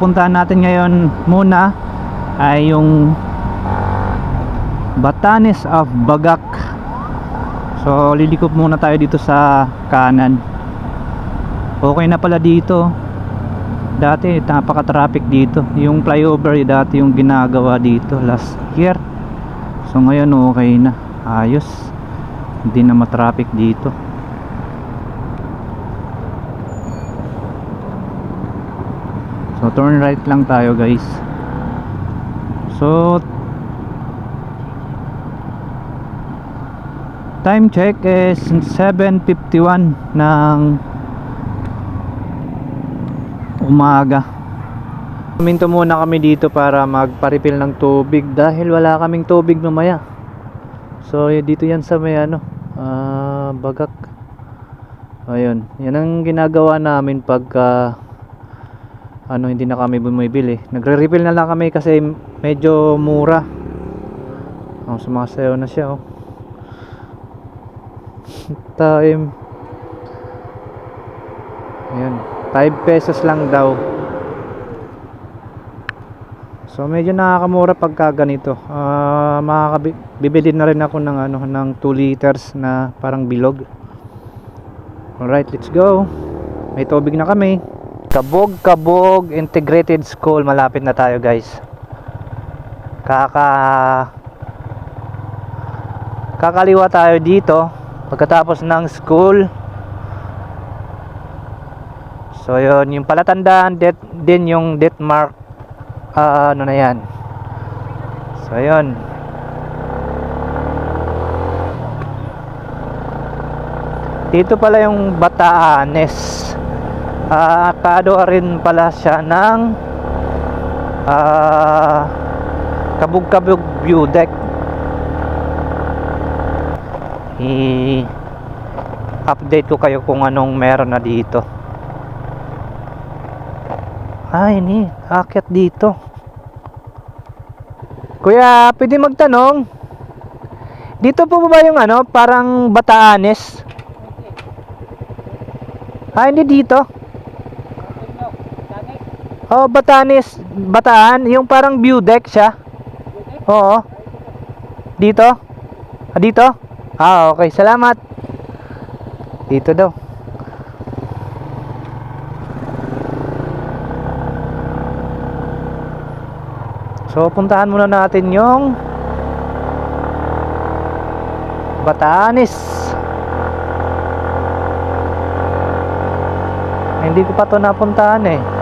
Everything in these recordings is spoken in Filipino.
pupuntahan natin ngayon muna ay yung Batanes of Bagak. So lilikop muna tayo dito sa kanan. Okay na pala dito. Dati napaka traffic dito. Yung flyover dati yung ginagawa dito last year. So ngayon okay na. Ayos. Hindi na matraffic dito turn right lang tayo guys so time check is 7.51 ng umaga Minto muna kami dito para magpa-refill ng tubig dahil wala kaming tubig mamaya. So dito yan sa may ano, ah, bagak. Ayun, yan ang ginagawa namin pagka ano hindi na kami bumibili. Nagre-refill na lang kami kasi medyo mura. Oh, sumasayaw na siya oh. Time. Ayan, 5 pesos lang daw. So medyo nakakamura pagka ganito. Ah, makakabibili na rin ako ng ano ng 2 liters na parang bilog. Alright, let's go. May tubig na kami. Kabog Kabog Integrated School. Malapit na tayo, guys. Kaka Kakaliwa tayo dito pagkatapos ng school. So yun, yung palatandaan det, din yung death mark ah, ano na yan. So yun. Dito pala yung Bataanes. Ah, kado rin pala siya ng ah Kabug-kabug view deck. I update ko kayo kung anong meron na dito. Ay, ni, akyat dito. Kuya, pwede magtanong? Dito po ba yung ano, parang Bataanes? Ah, hindi dito. Oh, Batanes, Bataan, yung parang view deck siya. Oo. Dito? Ah, dito? Ah, okay. Salamat. Dito daw. So, puntahan muna natin yung Batanes. Hindi ko pa to napuntahan eh.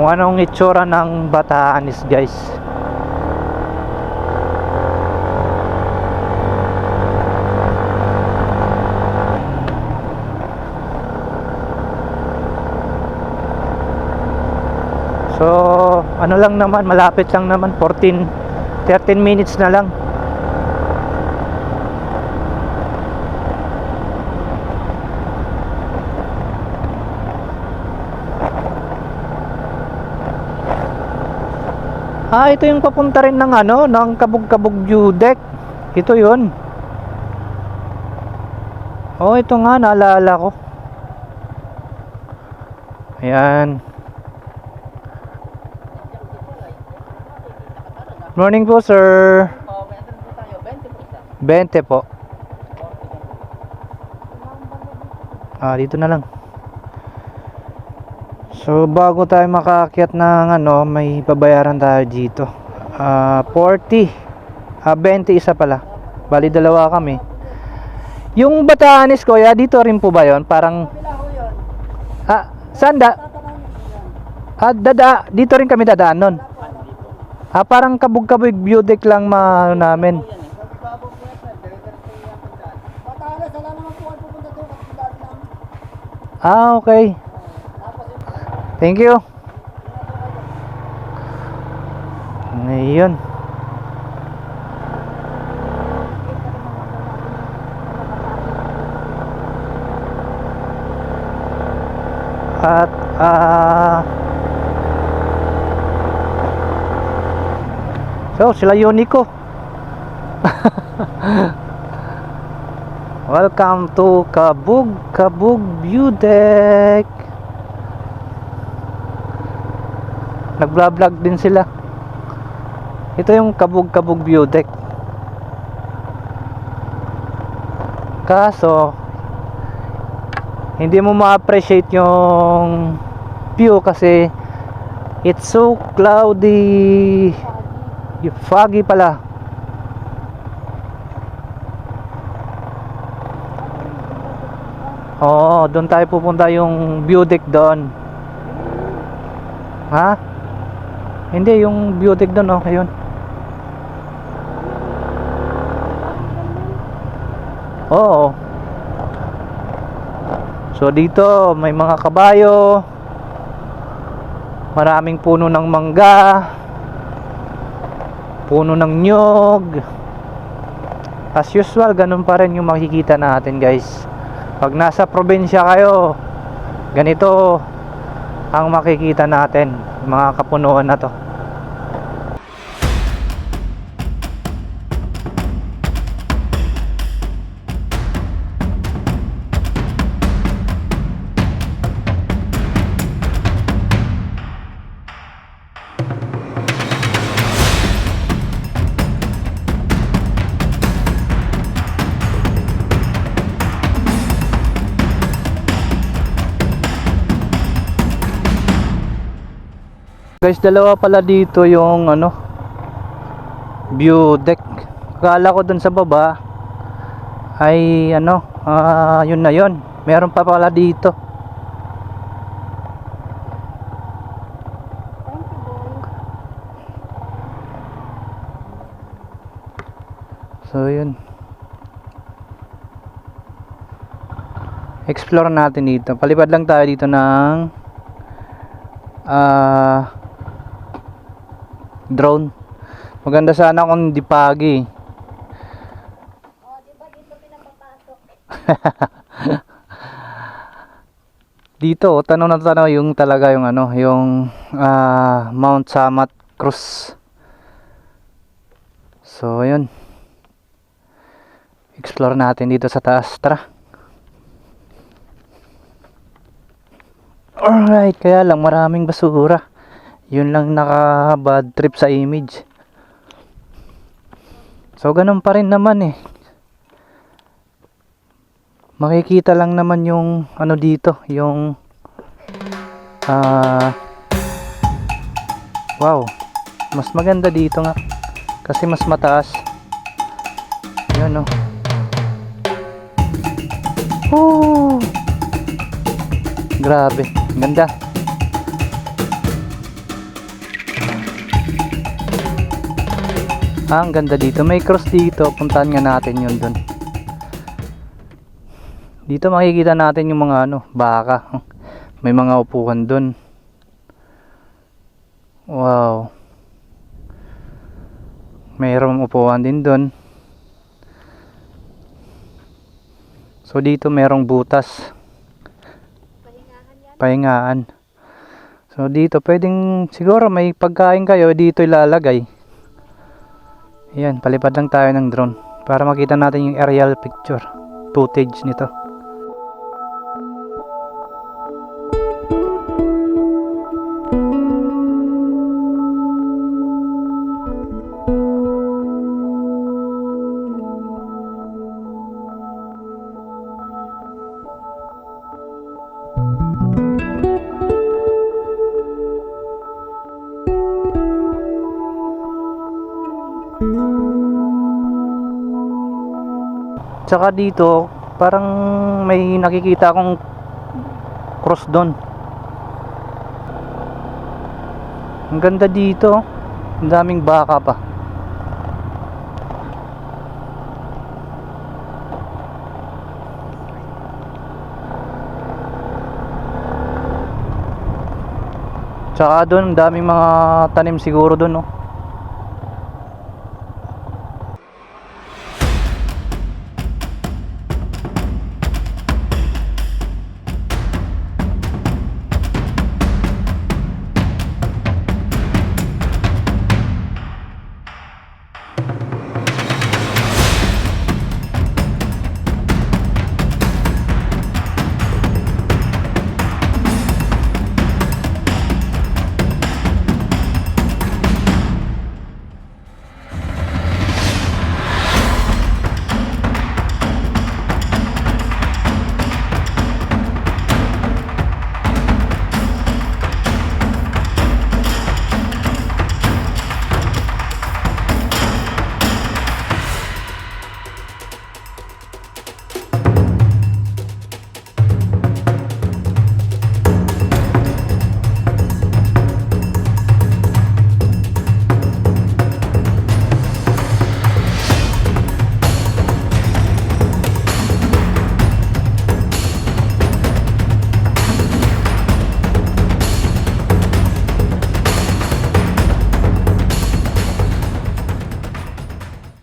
Kung anong itsura ng Batanes guys. So, ano lang naman, malapit lang naman, 14, 13 minutes na lang. Ah, ito yung papunta rin ng ano, ng Kabog-Kabog Deck. Ito 'yun. Oh, ito nga naalala ko. Ayan. Morning po, sir. 20 po. Ah, dito na lang. So, bago tayo makaakyat ng ano, may babayaran tayo dito. Ah, 40. Ah, 20 isa pala. Bali, dalawa kami. Yung Batanes, kuya, dito rin po ba yon Parang... Ah, saan da? Ah, dada, dito rin kami dadaan nun. Ah, parang kabog-kabog deck lang ma namin. Batalas, wala naman po kayo pupunta doon kasi dati namin. Ah, okay. Thank you. Ngayon. At ah So, sila Unico. Welcome to Kabug Kabug View Deck. Nagvlog din sila. Ito yung Kabug Kabug View Deck. Kaso hindi mo ma-appreciate yung view kasi it's so cloudy. Foggy pala. Oo, doon tayo pupunta yung view deck doon. Ha? Hindi, yung deck doon, okay yun. Oo. So dito, may mga kabayo. Maraming puno ng mangga. Puno ng nyog. As usual, ganun pa rin yung makikita natin, guys. Pag nasa probinsya kayo, ganito ang makikita natin, mga kapunuan na to. Guys, dalawa pala dito yung ano view deck. Akala ko dun sa baba ay ano, ah yun na yun. Meron pa pala dito. So yun. Explore natin dito. Palipad lang tayo dito ng ah drone. Maganda sana kung di pagi. Oh, di ba dito pinapapasok? Dito, tanong na tanong yung talaga yung ano, yung ah, Mount Samat Cruz. So, ayun. Explore natin dito sa taas. Tara. Alright, kaya lang maraming basura. Yun lang naka bad trip sa image. So, ganun pa rin naman eh. Makikita lang naman yung ano dito, yung ah wow. Mas maganda dito nga kasi mas mataas. Yun oh. Oh. Grabe, ganda. Ah, ang ganda dito. May cross dito. Puntahan nga natin yun dun. Dito makikita natin yung mga ano, baka. May mga upuan dun. Wow. Mayroong upuan din dun. So dito merong butas. Pahingaan. So dito pwedeng siguro may pagkain kayo dito ilalagay. Ayan, palipad lang tayo ng drone para makita natin yung aerial picture footage nito. Tsaka dito, parang may nakikita akong cross doon. Ang ganda dito. Ang daming baka pa. Tsaka doon, ang daming mga tanim siguro doon, no?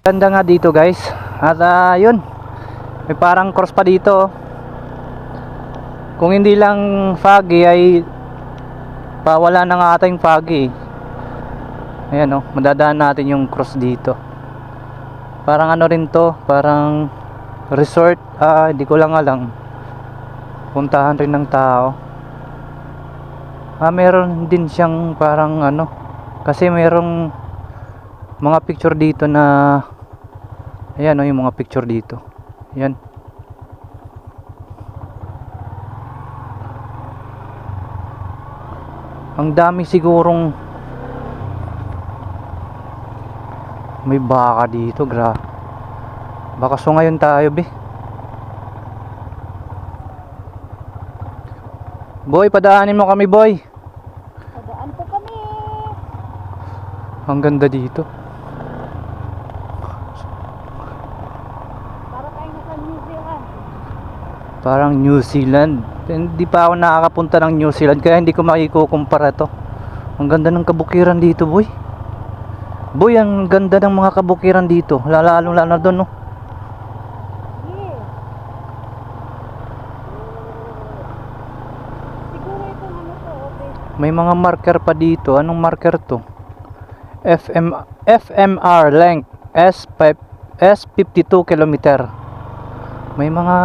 Ganda nga dito guys. At ah, yun. May parang cross pa dito. oh. Kung hindi lang foggy ay pawala na nga ata yung foggy. Ayan oh, madadaan natin yung cross dito. Parang ano rin to, parang resort. Ah, hindi ko lang alam. Puntahan rin ng tao. Ah, meron din siyang parang ano, kasi merong mga picture dito na ayan oh, yung mga picture dito. Ayan. Ang dami sigurong may baka dito, gra. Baka so ngayon tayo, be. Boy, padaanin mo kami, boy. Padaan po kami. Ang ganda dito. Para tayo nasa New Zealand. Parang New Zealand. Hindi pa ako nakakapunta ng New Zealand kaya hindi ko makikukumpara to. Ang ganda ng kabukiran dito, boy. Boy, ang ganda ng mga kabukiran dito. Lalo lalo doon, no. May mga marker pa dito. Anong marker to? FM FMR length S5 S52 kilometer. May mga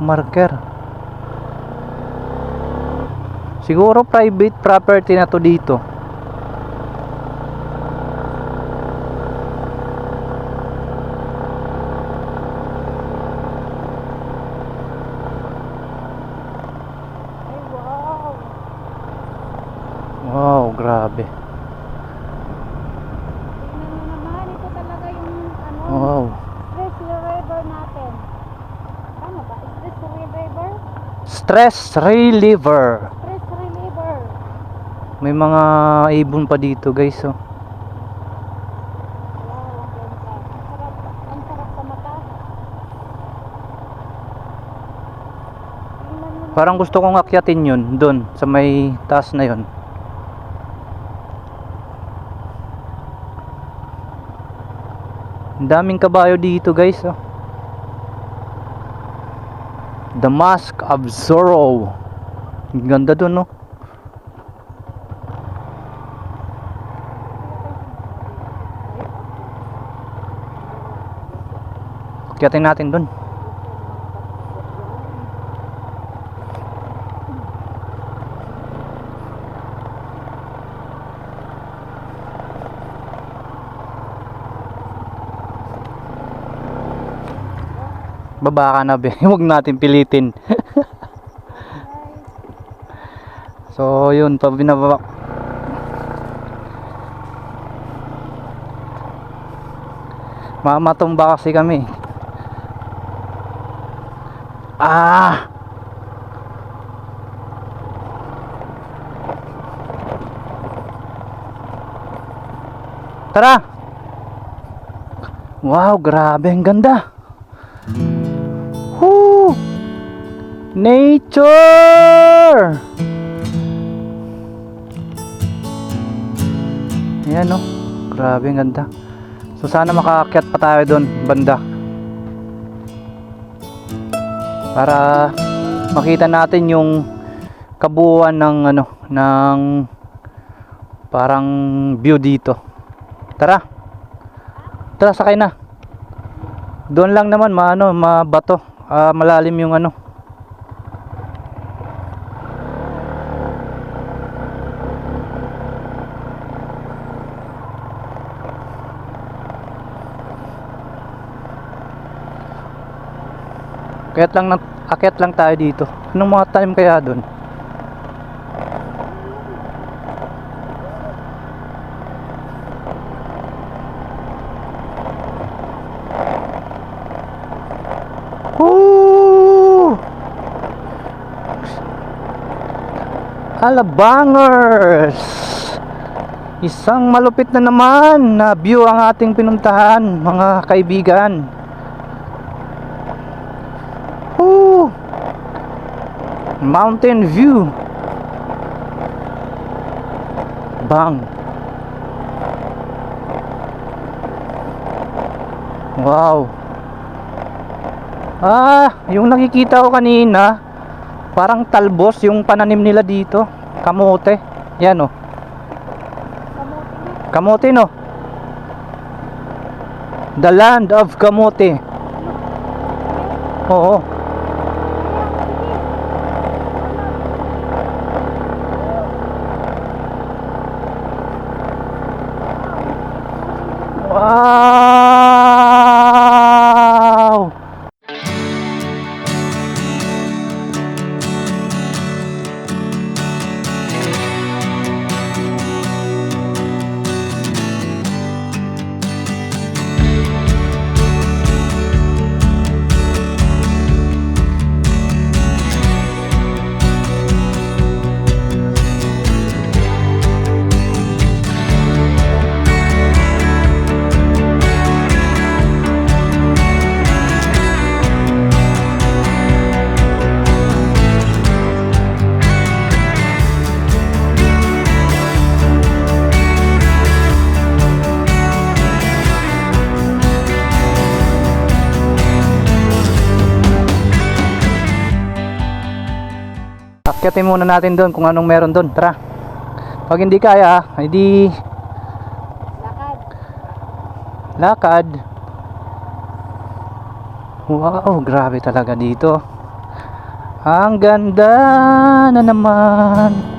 marker. Siguro private property na to dito. Wow, grabe. Tingnan mo naman, ito talaga yung ano, Wow. Stress River natin. Tama ba? Stress River? Stress reliever. Stress River. May mga ibon pa dito, guys. Oh. Parang gusto kong akyatin yun, doon, sa may taas na yun. Ang daming kabayo dito, guys. Oh. The Mask of Zorro. Ganda doon, no? Akyatin natin doon. Baba ka na, be. Huwag natin pilitin. so, yun. Pa binababa. Mamatumba kasi kami. Ah! Tara! Wow, grabe. Ang ganda. Nature! Ayan no. Grabe ang ganda. So sana makaakyat pa tayo doon banda. Para makita natin yung kabuuan ng ano ng parang view dito. Tara. Tara sakay na. Doon lang naman maano, mabato. Ah, malalim yung ano. Kaya't lang na, akyat lang tayo dito. Anong mga tanim kaya doon? Alabangers! Isang malupit na naman na view ang ating pinuntahan, mga kaibigan. Woo! Mountain view. Bang. Wow. Ah, yung nakikita ko kanina, parang talbos yung pananim nila dito. Kamote. Yan oh. Kamote no. The land of kamote. Oo. Akyatin muna natin doon kung anong meron doon. Tara. Pag hindi kaya, ay di Lakad. lakad. Wow, grabe talaga dito. Ang ganda na naman.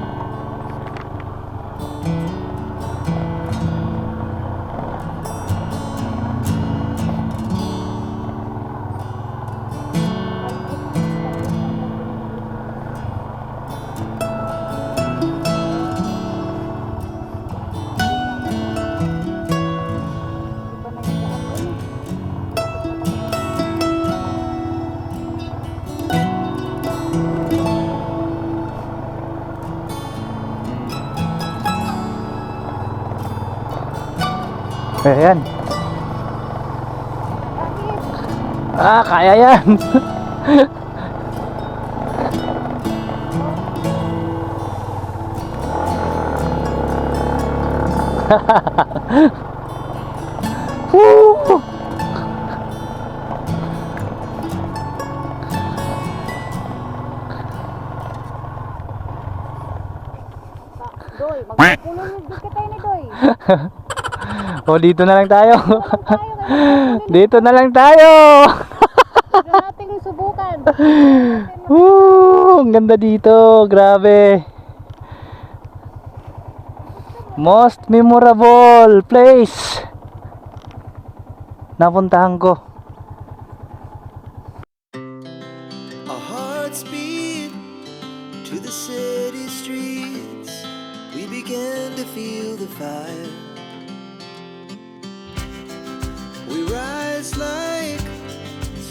Kaya yan. Bakit? Ah, kaya yan. Woo! Doy, magkukulong yung dito tayo ni Doy. O dito na lang tayo. Dito na lang tayo. Huwag natin subukan. Woo! Ang ganda dito. Grabe. Most memorable place. Napuntahan ko.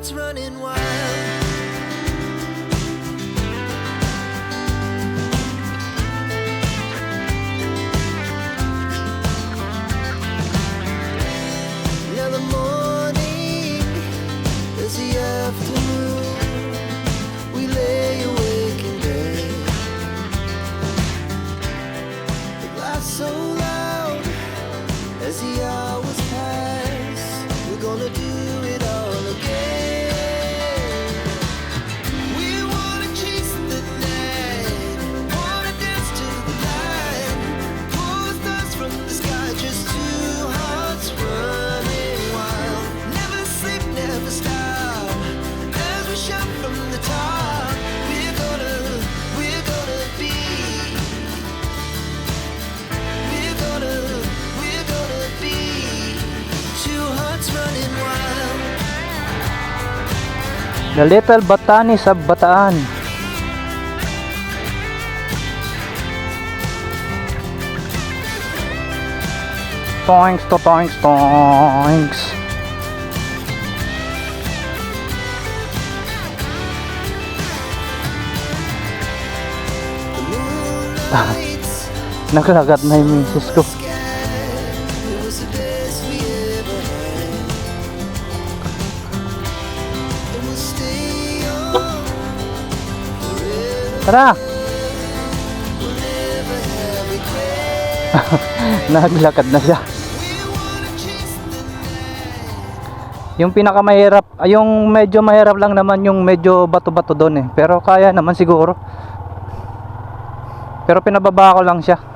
Hearts running wild. The Little Batanes of Bataan. Toinks to toinks toinks. Naglagat na yung misis ko. Tara! Naglakad na siya. Yung pinakamahirap, ay yung medyo mahirap lang naman yung medyo bato-bato doon eh. Pero kaya naman siguro. Pero pinababa ko lang siya.